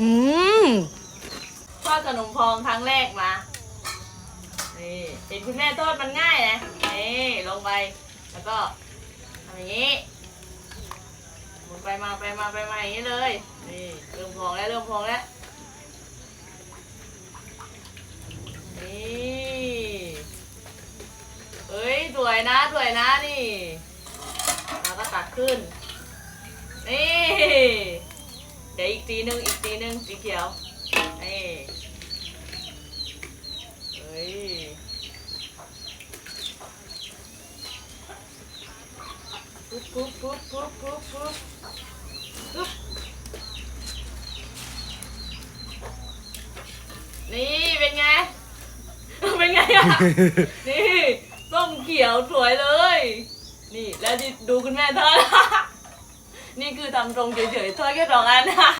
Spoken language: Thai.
อืมทอดขนมพองครั้งแรกมา นี่เห็นคุณแม่ทอดมันง่ายนะนี่ลงไป แล้วก็ทำอย่างนี้หมุนไปมาไปมาไปมาอย่างนี้เลย นี่เริ่มพองแล้วเริ่มพองแล้ว นี่เอ้ยสวยนะสวยนะนี่ แล้วก็ตัดขึ้น เดี๋ยวอีกสีหนึ่งอีกสีหนึ่งสีเขียวนี่เฮ้ยปุ๊บปุ๊บปุ๊บปุ๊บปุ๊บปุ๊บปุ๊บนี่เป็นไง เป็นไงอะ นี่ส้มเขียวสวยเลย นี่แล้วดูคุณแม่ทอด นี่คือทำตรงเฉยๆทอดแค่สองอันนะ